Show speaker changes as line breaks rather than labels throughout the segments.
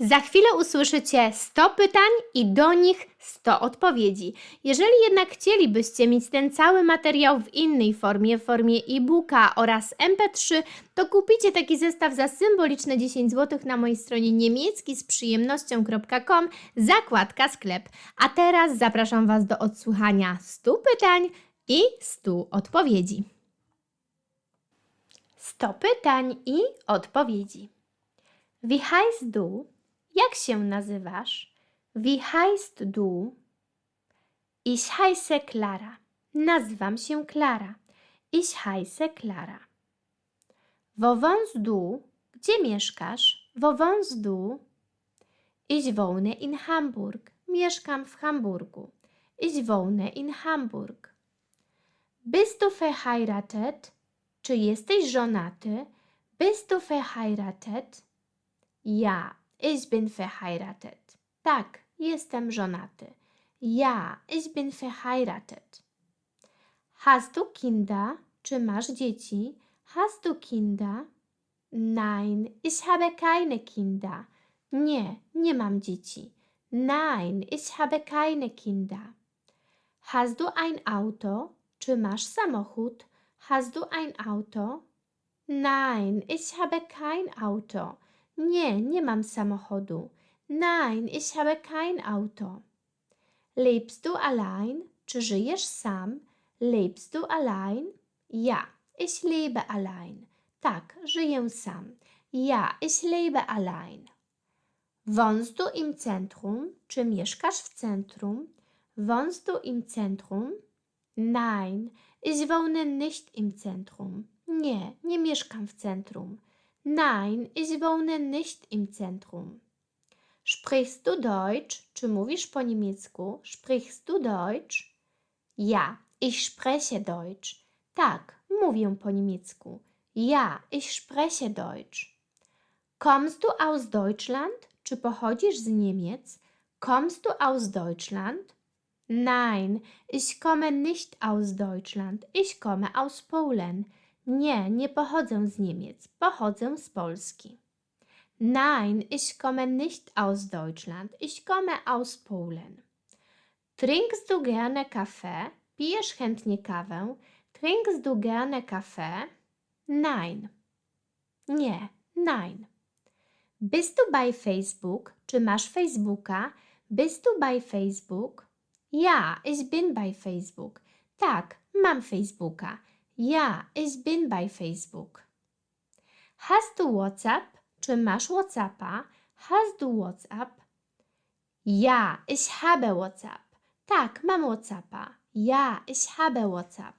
Za chwilę usłyszycie 100 pytań i do nich 100 odpowiedzi. Jeżeli jednak chcielibyście mieć ten cały materiał w innej formie, w formie e-booka oraz MP3, to kupicie taki zestaw za symboliczne 10 zł na mojej stronie niemiecki z przyjemnością.com, zakładka sklep. A teraz zapraszam Was do odsłuchania 100 pytań i 100 odpowiedzi. 100 pytań i odpowiedzi. Wie heißt du? Jak się nazywasz? Wie heißt du? Ich heiße Klara. Nazywam się Klara. Ich heiße Klara. Wo wohnst du? Gdzie mieszkasz? Wo wohnst du? Ich wohne in Hamburg. Mieszkam w Hamburgu. Ich wohne in Hamburg. Bist du verheiratet? Czy jesteś żonaty? Bist du verheiratet? Ja, ich bin verheiratet. Tak, jestem żonaty. Ja, ich bin verheiratet. Hast du Kinder? Czy masz dzieci? Hast du Kinder? Nein, ich habe keine Kinder. Nie, nie mam dzieci. Nein, ich habe keine Kinder. Hast du ein Auto? Czy masz samochód? Hast du ein Auto? Nein, ich habe kein Auto. Nie, nie mam samochodu. Nein, ich habe kein Auto. Lebst du allein? Czy żyjesz sam? Lebst du allein? Ja, ich lebe allein. Tak, żyję sam. Ja, ich lebe allein. Wohnst du im Zentrum? Czy mieszkasz w centrum? Wohnst du im Zentrum? Nein, ich wohne nicht im Zentrum. Nie, nie mieszkam w centrum. Nein, ich wohne nicht im Zentrum. Sprichst du Deutsch? Czy mówisz po niemiecku? Sprichst du Deutsch? Ja, ich spreche Deutsch. Tak, mówię po niemiecku. Ja, ich spreche Deutsch. Kommst du aus Deutschland? Czy pochodzisz z Niemiec? Kommst du aus Deutschland? Nein, ich komme nicht aus Deutschland. Ich komme aus Polen. Nie, nie pochodzę z Niemiec. Pochodzę z Polski. Nein, ich komme nicht aus Deutschland. Ich komme aus Polen. Trinkst du gerne Kaffee? Pijesz chętnie kawę? Trinkst du gerne Kaffee? Nein. Nie, nein. Bist du bei Facebook? Czy masz Facebooka? Bist du bei Facebook? Ja, ich bin bei Facebook. Tak, mam Facebooka. Ja, ich bin bei Facebook. Hast du WhatsApp? Czy masz WhatsAppa? Hast du WhatsApp? Ja, ich habe WhatsApp. Tak, mam WhatsAppa. Ja, ich habe WhatsApp.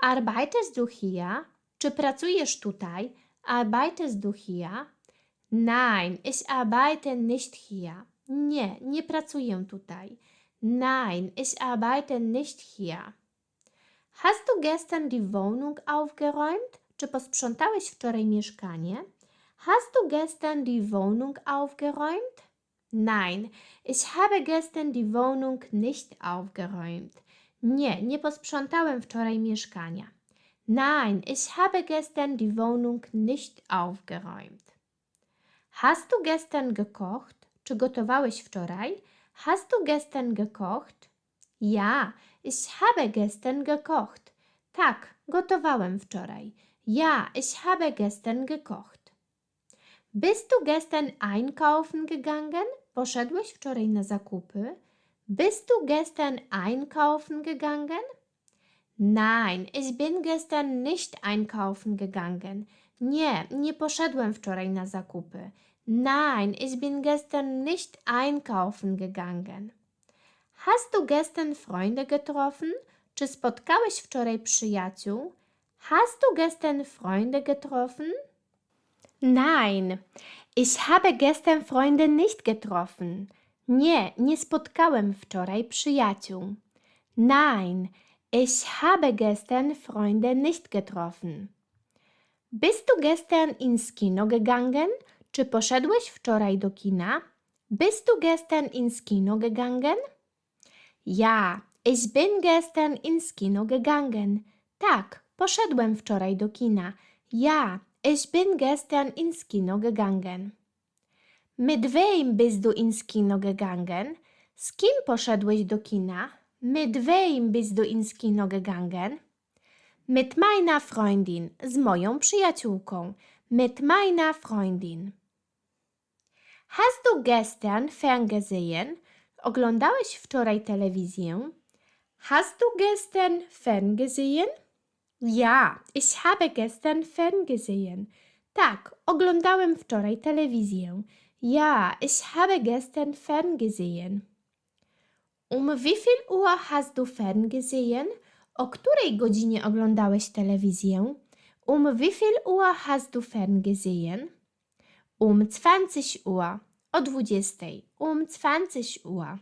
Arbeitest du hier? Czy pracujesz tutaj? Arbeitest du hier? Nein, ich arbeite nicht hier. Nie, nie pracuję tutaj. Nein, ich arbeite nicht hier. Hast du gestern die Wohnung aufgeräumt? Czy posprzątałeś wczoraj mieszkanie? Hast du gestern die Wohnung aufgeräumt? Nein, ich habe gestern die Wohnung nicht aufgeräumt. Nie, nie posprzątałem wczoraj mieszkania. Nein, ich habe gestern die Wohnung nicht aufgeräumt. Hast du gestern gekocht? Czy gotowałeś wczoraj? Hast du gestern gekocht? Ja, ich habe gestern gekocht. Tak, gotowałem wczoraj. Ja, ich habe gestern gekocht. Bist du gestern einkaufen gegangen? Poszedłeś wczoraj na zakupy? Bist du gestern einkaufen gegangen? Nein, ich bin gestern nicht einkaufen gegangen. Nie, nie poszedłem wczoraj na zakupy. Nein, ich bin gestern nicht einkaufen gegangen. Hast du gestern Freunde getroffen? Czy spotkałeś wczoraj przyjaciół? Hast du gestern Freunde getroffen? Nein, ich habe gestern Freunde nicht getroffen. Nie, nie spotkałem wczoraj przyjaciół. Nein, ich habe gestern Freunde nicht getroffen. Bist du gestern ins Kino gegangen? Czy poszedłeś wczoraj do kina? Bist du gestern ins Kino gegangen? Ja, ich bin gestern ins Kino gegangen. Tak, poszedłem wczoraj do kina. Ja, ich bin gestern ins Kino gegangen. Mit wem bist du ins Kino gegangen? Z kim poszedłeś do kina? Mit wem bist du ins Kino gegangen? Mit meiner Freundin, z moją przyjaciółką. Mit meiner Freundin. Hast du gestern ferngesehen? Oglądałeś wczoraj telewizję? Hast du gestern ferngesehen? Ja, ich habe gestern ferngesehen. Tak, oglądałem wczoraj telewizję. Ja, ich habe gestern ferngesehen. Um wie viel Uhr hast du ferngesehen? O której godzinie oglądałeś telewizję? Um wie viel Uhr hast du ferngesehen? Um 20 Uhr. O 20. Um 20 Uhr.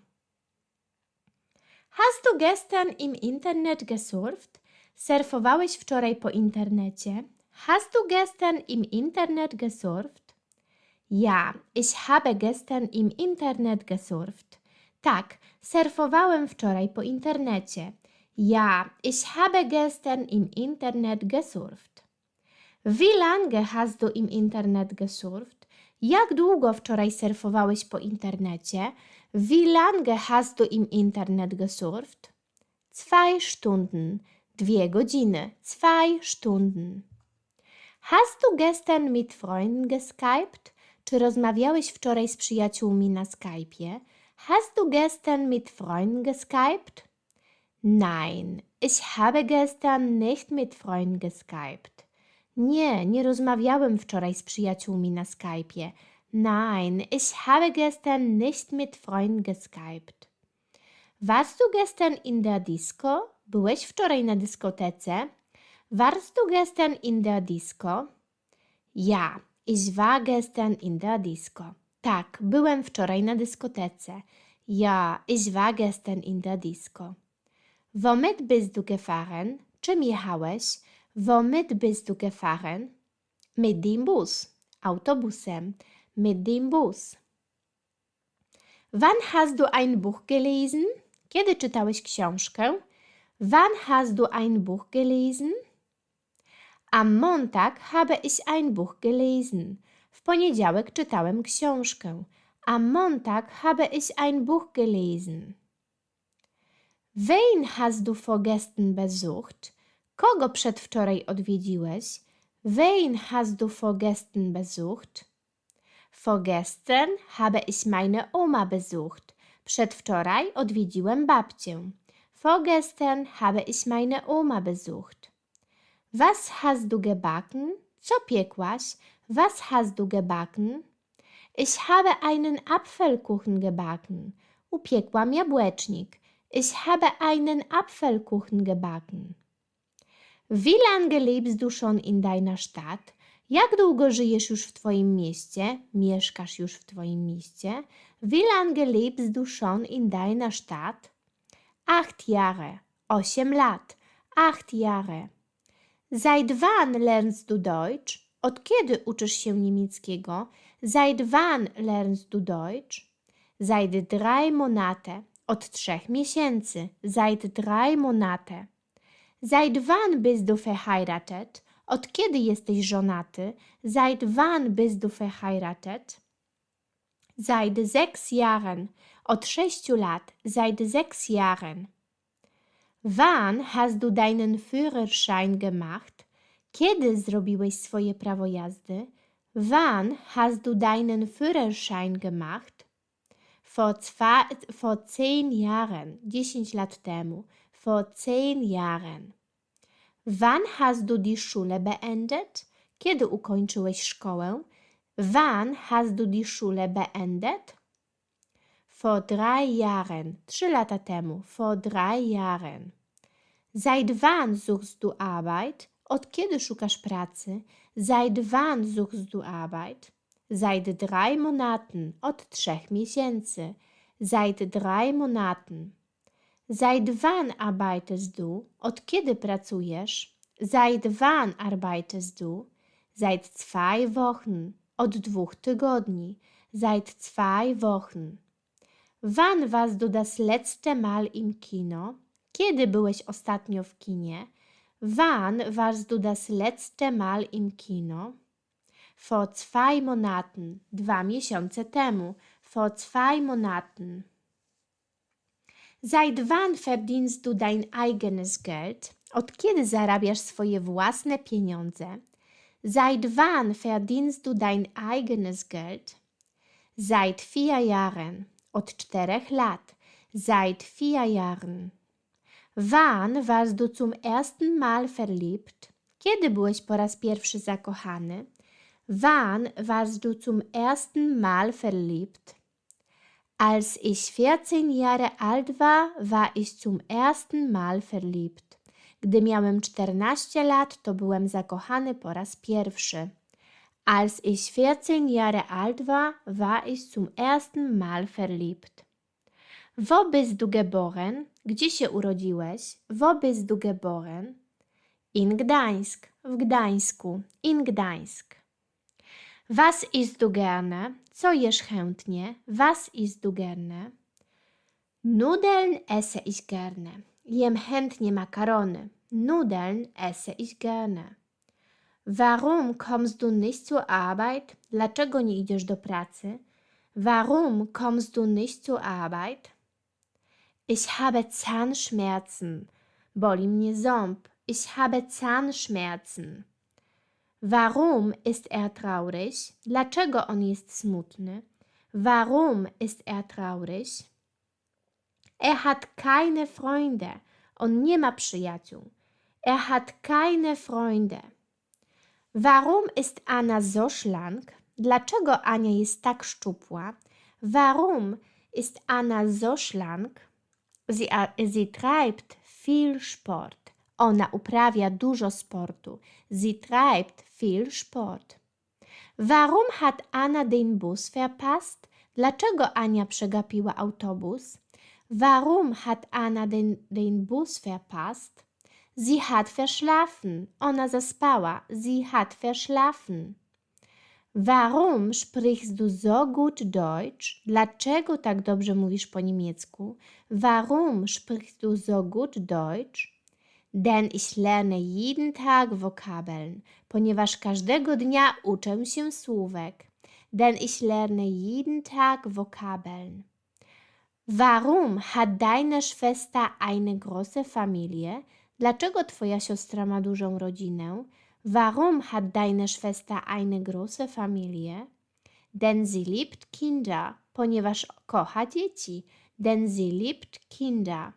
Hast du gestern im Internet gesurft? Surfowałeś wczoraj po internecie? Hast du gestern im Internet gesurft? Ja, ich habe gestern im Internet gesurft. Tak, surfowałem wczoraj po internecie. Ja, ich habe gestern im Internet gesurft. Wie lange hast du im Internet gesurft? Jak długo wczoraj surfowałeś po internecie? Wie lange hast du im Internet gesurft? Zwei Stunden. Dwie godziny. Zwei Stunden. Hast du gestern mit Freunden geskypt? Czy rozmawiałeś wczoraj z przyjaciółmi na Skype'ie? Hast du gestern mit Freunden geskypt? Nein, ich habe gestern nicht mit Freunden geskypt. Nie, nie rozmawiałem wczoraj z przyjaciółmi na Skype'ie. Nein, ich habe gestern nicht mit Freunden geskypt. Warst du gestern in der Disco? Byłeś wczoraj na dyskotece? Warst du gestern in der Disco? Ja, ich war gestern in der Disco. Tak, byłem wczoraj na dyskotece. Ja, ich war gestern in der Disco. Womit bist du gefahren? Czym jechałeś? Womit bist du gefahren? Mit dem Bus. Autobusem. Mit dem Bus. Wann hast du ein Buch gelesen? Kiedy czytałeś książkę? Wann hast du ein Buch gelesen? Am Montag habe ich ein Buch gelesen. W poniedziałek czytałem książkę. Am Montag habe ich ein Buch gelesen. Wen hast du vorgestern besucht? Kogo przedwczoraj odwiedziłeś? Wen hast du vorgestern besucht? Vorgestern habe ich meine Oma besucht. Przedwczoraj odwiedziłem babcię. Vorgestern habe ich meine Oma besucht. Was hast du gebacken? Co piekłaś? Was hast du gebacken? Ich habe einen Apfelkuchen gebacken. Upiekłam jabłecznik. Ich habe einen Apfelkuchen gebacken. Wie lange lebst du schon in deiner Stadt? Jak długo żyjesz już w Twoim mieście? Mieszkasz już w Twoim mieście? Wie lange lebst du schon in deiner Stadt? Acht Jahre. Osiem lat. Acht Jahre. Seit wann lernst du Deutsch? Od kiedy uczysz się niemieckiego? Seit wann lernst du Deutsch? Seit drei Monate. Od trzech miesięcy. Seit drei Monate. Seit wann bist du verheiratet? Od kiedy jesteś żonaty? Seit wann bist du verheiratet? Seit sechs Jahren. Od sześciu lat. Seit sechs Jahren. Wann hast du deinen Führerschein gemacht? Kiedy zrobiłeś swoje prawo jazdy? Wann hast du deinen Führerschein gemacht? Vor, zwei, vor zehn Jahren, 10 lat temu. Vor zehn Jahren. Wann hast du die Schule beendet? Kiedy ukończyłeś szkołę? Wann hast du die Schule beendet? Vor drei Jahren. Trzy lata temu. Vor drei Jahren. Seit wann suchst du Arbeit? Od kiedy szukasz pracy? Seit wann suchst du Arbeit? Seit drei Monaten. Od trzech miesięcy. Seit drei Monaten. Seit wann arbeitest du? Od kiedy pracujesz? Seit wann arbeitest du? Seit zwei Wochen. Od dwóch tygodni. Seit zwei Wochen. Wann warst du das letzte Mal im Kino? Kiedy byłeś ostatnio w kinie? Wann warst du das letzte Mal im Kino? Vor zwei Monaten. Dwa miesiące temu. Vor zwei Monaten. Seit wann verdienst du dein eigenes Geld? Od kiedy zarabiasz swoje własne pieniądze? Seit wann verdienst du dein eigenes Geld? Seit vier Jahren. Od czterech lat. Seit vier Jahren. Wann warst du zum ersten Mal verliebt? Kiedy byłeś po raz pierwszy zakochany? Wann warst du zum ersten Mal verliebt? Als ich 14 Jahre alt war, war ich zum ersten Mal verliebt. Gdy miałem 14 lat, to byłem zakochany po raz pierwszy. Als ich 14 Jahre alt war, war ich zum ersten Mal verliebt. Wo bist du geboren? Gdzie się urodziłeś? Wo bist du geboren? In Gdańsk, w Gdańsku, in Gdańsk. Was isst du gerne? Co jesz chętnie? Was isst du gerne? Nudeln esse ich gerne. Jem chętnie makarony. Nudeln esse ich gerne. Warum kommst du nicht zur Arbeit? Dlaczego nie idziesz do pracy? Warum kommst du nicht zur Arbeit? Ich habe Zahnschmerzen. Boli mnie ząb. Ich habe Zahnschmerzen. Warum ist er traurig? Dlaczego on jest smutny? Warum ist er traurig? Er hat keine Freunde. On nie ma przyjaciół. Er hat keine Freunde. Warum ist Anna so schlank? Dlaczego Ania jest tak szczupła? Warum ist Anna so schlank? Sie, sie treibt viel Sport. Ona uprawia dużo sportu. Sie treibt viel Sport. Warum hat Anna den Bus verpasst? Dlaczego Ania przegapiła autobus? Warum hat Anna den, den Bus verpasst? Sie hat verschlafen. Ona zaspała. Sie hat verschlafen. Warum sprichst du so gut Deutsch? Dlaczego tak dobrze mówisz po niemiecku? Warum sprichst du so gut Deutsch? Denn ich lerne jeden Tag Vokabeln, ponieważ każdego dnia uczę się słówek. Denn ich lerne jeden Tag Vokabeln. Warum hat deine Schwester eine große Familie? Dlaczego twoja siostra ma dużą rodzinę? Warum hat deine Schwester eine große Familie? Denn sie liebt Kinder, ponieważ kocha dzieci. Denn sie liebt Kinder.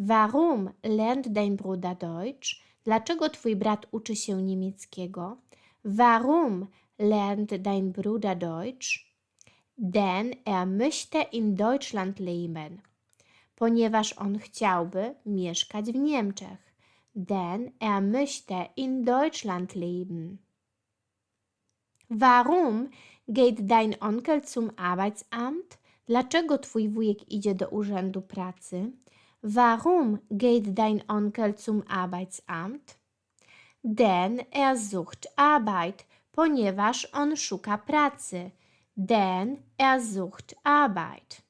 Warum lernt dein Bruder Deutsch? Dlaczego twój brat uczy się niemieckiego? Warum lernt dein Bruder Deutsch? Denn er möchte in Deutschland leben. Ponieważ on chciałby mieszkać w Niemczech. Denn er möchte in Deutschland leben. Warum geht dein Onkel zum Arbeitsamt? Dlaczego twój wujek idzie do urzędu pracy? Warum geht dein Onkel zum Arbeitsamt? Denn er sucht Arbeit, ponieważ on szuka pracy. Denn er sucht Arbeit.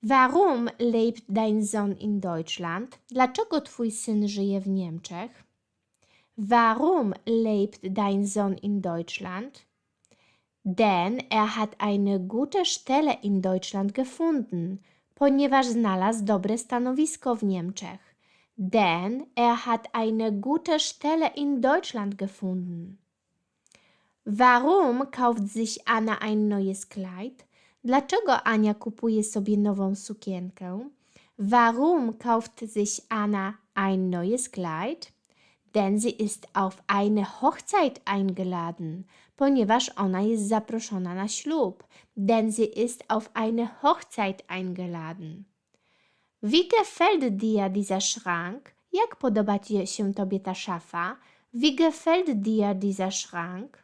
Warum lebt dein Sohn in Deutschland? Dlaczego twój syn żyje w Niemczech? Warum lebt dein Sohn in Deutschland? Denn er hat eine gute Stelle in Deutschland gefunden, ponieważ znalazł dobre stanowisko w Niemczech. Denn er hat eine gute Stelle in Deutschland gefunden. Warum kauft sich Anna ein neues Kleid? Dlaczego Ania kupuje sobie nową sukienkę? Warum kauft sich Anna ein neues Kleid? Denn sie ist auf eine Hochzeit eingeladen, ponieważ ona jest zaproszona na ślub. Denn sie ist auf eine Hochzeit eingeladen. Wie gefällt dir dieser Schrank? Jak podoba ci się tobie ta szafa? Wie gefällt dir dieser Schrank?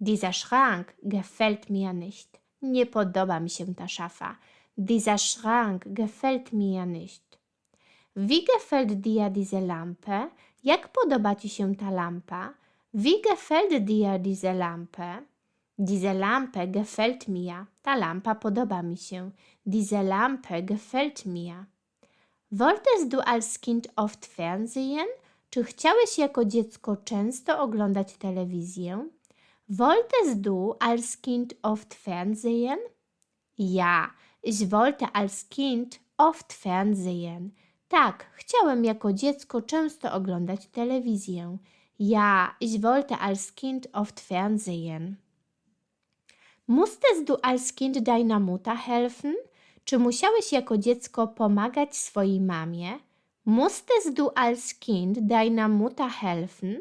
Dieser Schrank gefällt mir nicht. Nie podoba mi się ta szafa. Dieser Schrank gefällt mir nicht. Wie gefällt dir diese Lampe? Jak podoba ci się ta lampa? Wie gefällt dir diese Lampe? Diese Lampe gefällt mir. Ta lampa podoba mi się. Diese Lampe gefällt mir. Wolltest du als Kind oft Fernsehen? Czy chciałeś jako dziecko często oglądać telewizję? Wolltest du als Kind oft Fernsehen? Ja, ich wollte als Kind oft Fernsehen. Tak, chciałem jako dziecko często oglądać telewizję. Ja, ich wollte als Kind oft Fernsehen. Musstest du als Kind deiner Mutter helfen? Czy musiałeś jako dziecko pomagać swojej mamie? Musstest du als Kind deiner Mutter helfen?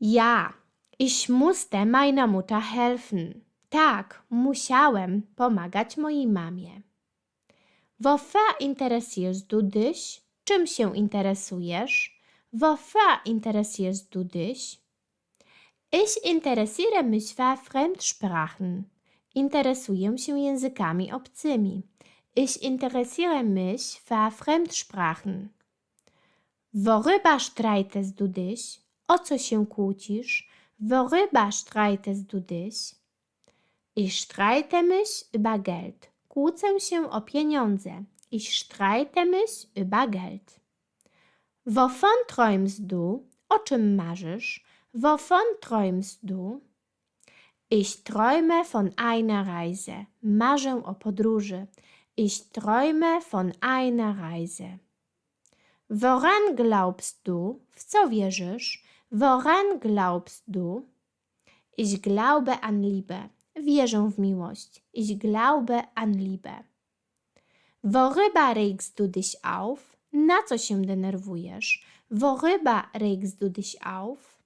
Ja, ich musste meiner Mutter helfen. Tak, musiałem pomagać mojej mamie. Wofür interessierst du dich? Czym się interesujesz? Wofür interessierst du dich? Ich interessiere mich für Fremdsprachen. Interesuję się językami obcymi. Ich interessiere mich für Fremdsprachen. Worüber streitest du dich? O co się kłócisz? Worüber streitest du dich? Ich streite mich über Geld. Kłócę się o pieniądze. Ich streite mich über Geld. Wovon träumst du? O czym marzysz? Wovon träumst du? Ich träume von einer Reise. Marzę o podróży. Ich träume von einer Reise. Woran glaubst du? W co wierzysz? Woran glaubst du? Ich glaube an Liebe. Wierzę w miłość. Ich glaube an Liebe. Worüber regst du dich auf? Na co się denerwujesz? Worüber regst du dich auf?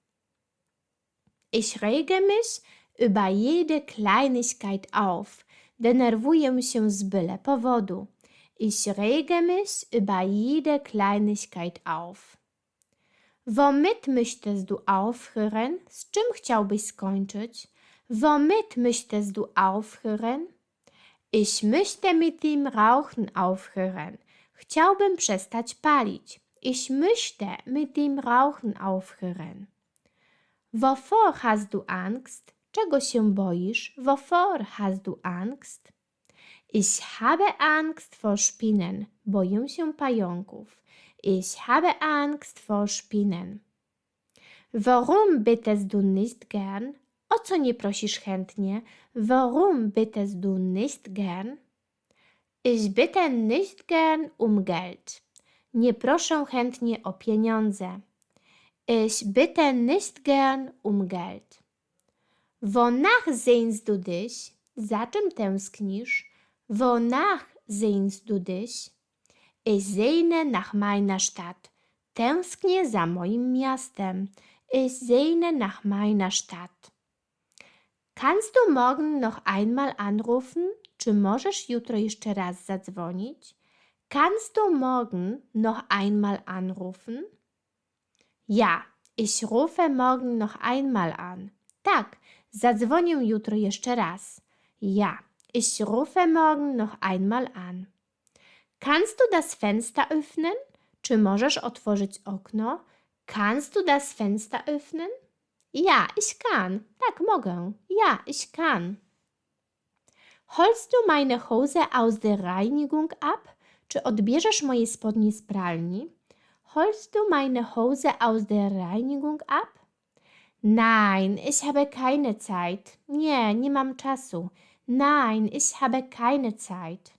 Ich rege mich über jede Kleinigkeit auf. Denerwuję się z byle powodu. Ich rege mich über jede Kleinigkeit auf. Womit möchtest du aufhören? Z czym chciałbyś skończyć? Womit möchtest du aufhören? Ich möchte mit dem Rauchen aufhören. Chciałbym przestać palić. Ich möchte mit dem Rauchen aufhören. Wovor hast du Angst? Czego się boisz? Wovor hast du Angst? Ich habe Angst vor Spinnen. Boję się pająków. Ich habe Angst vor Spinnen. Warum bittest du nicht gern? O co nie prosisz chętnie? Warum bittest du nicht gern? Ich bitte nicht gern um Geld. Nie proszę chętnie o pieniądze. Ich bitte nicht gern um Geld. Wonach sehnst du dich? Za czym tęsknisz? Wonach sehnst du dich? Ich sehne nach meiner Stadt. Tęsknię za moim miastem. Ich sehne nach meiner Stadt. Kannst du morgen noch einmal anrufen? Czy możesz jutro jeszcze raz zadzwonić? Kannst du morgen noch einmal anrufen? Ja, ich rufe morgen noch einmal an. Tak, zadzwonię jutro jeszcze raz. Ja, ich rufe morgen noch einmal an. Kannst du das Fenster öffnen? Czy możesz otworzyć okno? Kannst du das Fenster öffnen? Ja, ich kann. Tak, mogę. Ja, ich kann. Holst du meine Hose aus der Reinigung ab? Czy odbierzesz moje spodnie z pralni? Holst du meine Hose aus der Reinigung ab? Nein, ich habe keine Zeit. Nie, nie mam czasu. Nein, ich habe keine Zeit.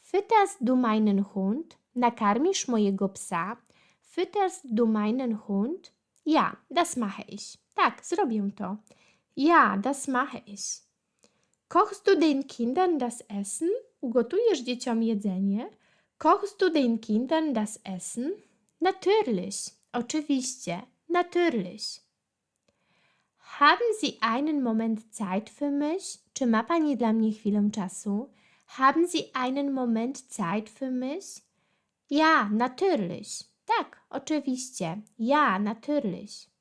Fütterst du meinen Hund? Nakarmisz mojego psa? Fütterst du meinen Hund? Ja, das mache ich. Tak, zrobię to. Ja, das mache ich. Kochst du den Kindern das Essen? Ugotujesz dzieciom jedzenie? Kochst du den Kindern das Essen? Natürlich. Oczywiście. Natürlich. Haben Sie einen Moment Zeit für mich? Czy ma Pani dla mnie chwilę czasu? Haben Sie einen Moment Zeit für mich? Ja, natürlich. Tak, oczywiście. Ja, natürlich.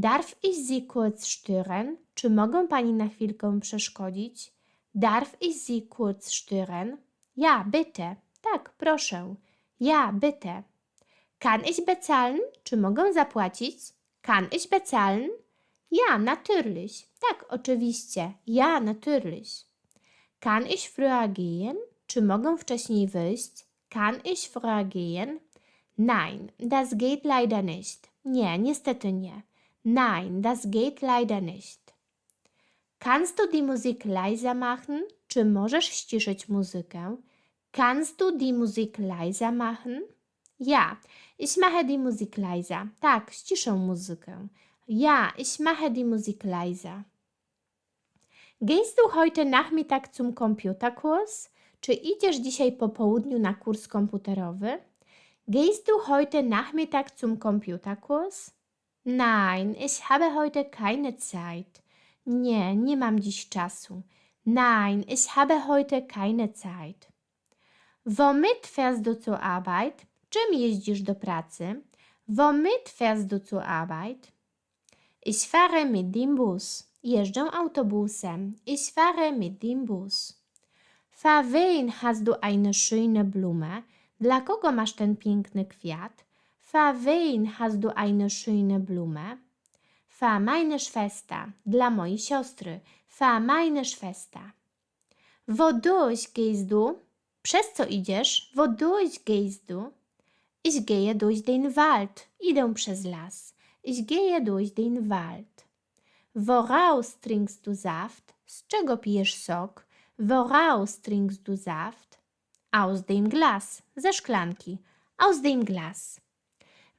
Darf ich Sie kurz stören? Czy mogę Pani na chwilkę przeszkodzić? Darf ich Sie kurz stören? Ja, bitte. Tak, proszę. Ja, bitte. Kann ich bezahlen? Czy mogę zapłacić? Kann ich bezahlen? Ja, natürlich. Tak, oczywiście. Ja, natürlich. Kann ich früher gehen? Czy mogę wcześniej wyjść? Kann ich früher gehen? Nein, das geht leider nicht. Nie, niestety nie. Nein, das geht leider nicht. Kannst du die Musik leiser machen? Czy możesz ściszyć muzykę? Kannst du die Musik leiser machen? Ja, ich mache die Musik leiser. Tak, ściszę muzykę. Ja, ich mache die Musik leiser. Gehst du heute Nachmittag zum Computerkurs? Czy idziesz dzisiaj po południu na kurs komputerowy? Gehst du heute Nachmittag zum Computerkurs? Nein, ich habe heute keine Zeit. Nie, nie mam dziś czasu. Nein, ich habe heute keine Zeit. Womit fährst du zur Arbeit? Czym jeździsz do pracy? Womit fährst du zur Arbeit? Ich fahre mit dem Bus. Jeżdżę autobusem. Ich fahre mit dem Bus. Für wen hast du eine schöne Blume? Dla kogo masz ten piękny kwiat? Für wen hast du eine schöne Blume? Für meine Schwester. Dla mojej siostry. Für meine Schwester. Wodurch gehst du? Przez co idziesz? Wodurch gehst du? Ich gehe durch den Wald. Idę przez las. Ich gehe durch den Wald. Woraus trinkst du Saft? Z czego pijesz sok? Woraus trinkst du Saft? Aus dem Glas. Ze szklanki. Aus dem Glas.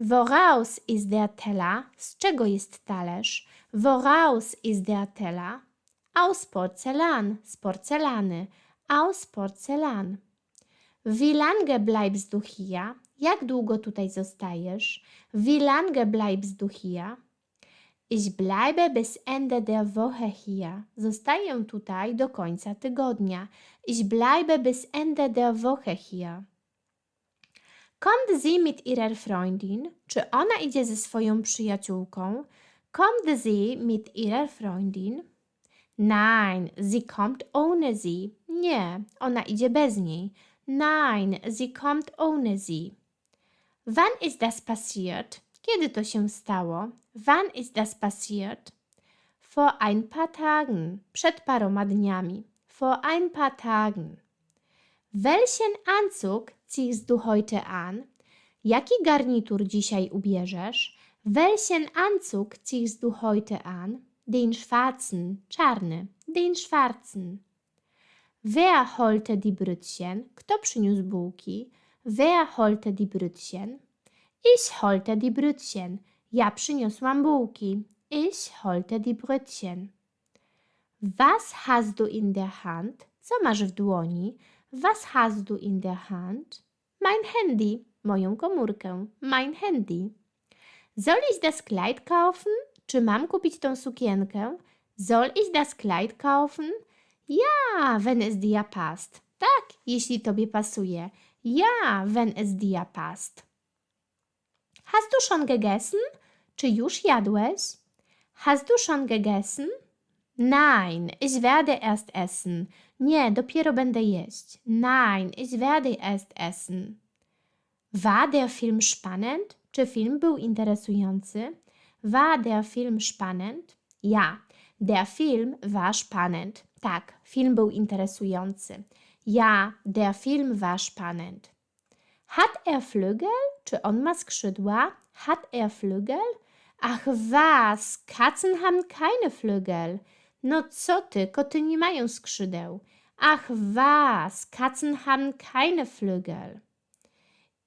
Woraus ist der Teller? Z czego jest talerz? Woraus ist der Teller? Aus Porzellan. Z porcelany. Aus Porzellan. Wie lange bleibst du hier? Jak długo tutaj zostajesz? Wie lange bleibst du hier? Ich bleibe bis Ende der Woche hier. Zostaję tutaj do końca tygodnia. Ich bleibe bis Ende der Woche hier. Kommt sie mit ihrer Freundin? Czy ona idzie ze swoją przyjaciółką? Kommt sie mit ihrer Freundin? Nein, sie kommt ohne sie. Nie, ona idzie bez niej. Nein, sie kommt ohne sie. Wann ist das passiert? Kiedy to się stało? Wann ist das passiert? Vor ein paar Tagen. Przed paroma dniami. Vor ein paar Tagen. Welchen Anzug ziehst du heute an? Jaki garnitur dzisiaj ubierzesz? Welchen Anzug ziehst du heute an? Den schwarzen, czarny, den schwarzen. Wer holte die Brötchen? Kto przyniósł bułki? Wer holte die Brötchen? Ich holte die Brötchen. Ja przyniosłam bułki. Ich holte die Brötchen. Was hast du in der Hand? Co masz w dłoni? Was hast du in der Hand? Mein Handy. Moją komórkę. Mein Handy. Soll ich das Kleid kaufen? Czy mam kupić tą sukienkę? Soll ich das Kleid kaufen? Ja, wenn es dir passt. Tak, jeśli tobie pasuje. Ja, wenn es dir passt. Hast du schon gegessen? Czy już jadłeś? Hast du schon gegessen? Nein, ich werde erst essen. Nie, dopiero będę jeść. Nein, ich werde erst essen. War der Film spannend? Czy film był interesujący? War der Film spannend? Ja, der Film war spannend. Tak, film był interesujący. Ja, der Film war spannend. Hat er Flügel? Czy on ma skrzydła? Hat er Flügel? Ach was, Katzen haben keine Flügel. No co ty, koty nie mają skrzydeł. Ach was, Katzen haben keine Flügel.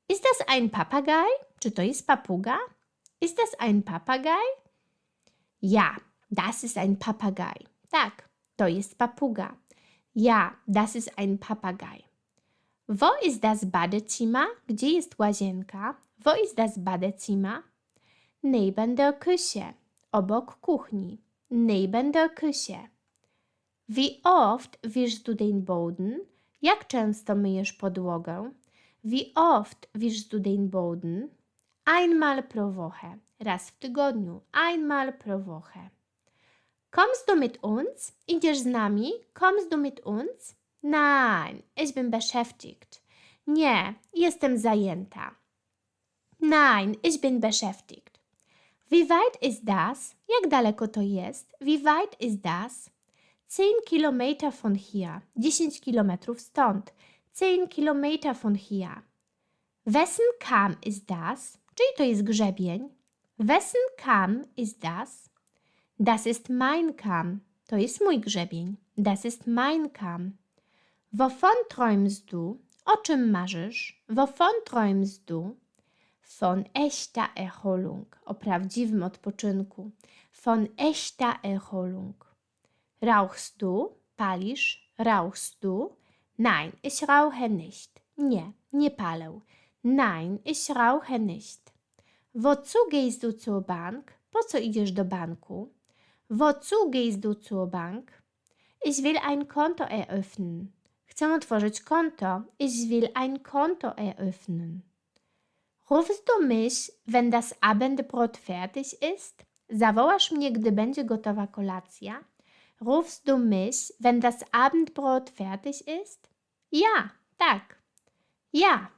Ist das ein Papagei? Czy to jest papuga? Ist das ein Papagei? Ja, das ist ein Papagei. Tak, to jest papuga. Ja, das ist ein Papagei. Wo ist das Badezimmer? Gdzie jest łazienka? Wo ist das Badezimmer? Neben der Küche. Obok kuchni. Neben der Küche. Wie oft wischst du den Boden? Jak często myjesz podłogę? Wie oft wischst du den Boden? Einmal pro Woche. Raz w tygodniu. Einmal pro Woche. Kommst du mit uns? Idziesz z nami? Kommst du mit uns? Nein, ich bin beschäftigt. Nie, jestem zajęta. Nein, ich bin beschäftigt. Wie weit ist das? Jak daleko to jest? Wie weit ist das? 10 Kilometer von hier. 10 kilometrów stąd. 10 Kilometer von hier. Wessen Kamm ist das? Czyli to jest grzebień. Wessen Kamm ist das? Das ist mein Kamm. To jest mój grzebień. Das ist mein Kamm. Wovon träumst du? O czym marzysz? Wovon träumst du? Von echter Erholung. O prawdziwym odpoczynku. Von echter Erholung. Rauchst du? Palisz? Rauchst du? Nein, ich rauche nicht. Nie, nie palę. Nein, ich rauche nicht. Wozu gehst du zur Bank? Po co idziesz do banku? Wozu gehst du zur Bank? Ich will ein Konto eröffnen. Chcę otworzyć konto. Ich will ein Konto eröffnen. Rufst du mich, wenn das Abendbrot fertig ist? Zawołasz mnie, gdy będzie gotowa kolacja? Rufst du mich, wenn das Abendbrot fertig ist? Ja, tak. Ja,